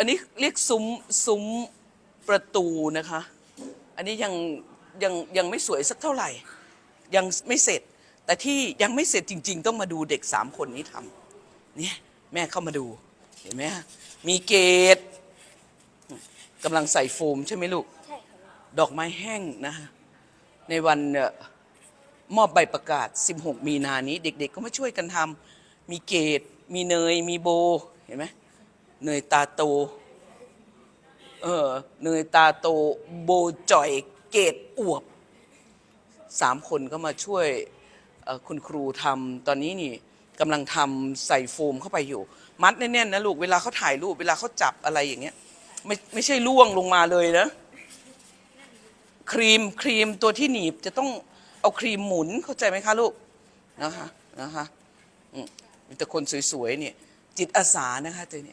อันนี้เรียกซุ้มซุ้มประตูนะคะ อันนี้ยังยังยังไม่สวยสักเท่าไหร่ ยังไม่เสร็จ แต่ที่ยังไม่เสร็จจริง ๆ ต้องมาดูเด็กสามคนนี้ทำเนี่ยแม่เข้ามาดู เห็นไหมฮะมีเกตกำลังใส่โฟมใช่ไหมลูกใช่ค่ะดอกไม้แห้งนะฮะในวันเอ่อมอบใบประกาศ 16 มีนานี้ เด็ก ๆ ก็มาช่วยกันทำมีเกตมีเนย มีโบ เห็นไหม เนยตาโต เออเนยตาโตโบจ่อยเกตอวบสามคนก็มาช่วยคุณครูทำตอนนี้นี่กำลังทำใส่โฟมเข้าไปอยู่ มัดแน่นๆนะลูกเวลาเขาถ่ายรูปเวลาเขาจับอะไรอย่างเงี้ยไม่ไม่ใช่ล่วงลงมาเลยนะ ครีมครีมตัวที่หนีบจะต้องเอาครีมหมุนเข้าใจไหมคะลูกนะคะนะคะอืมมีแต่คนสวยๆเนี่ยจิตอาสานะคะตัวนี้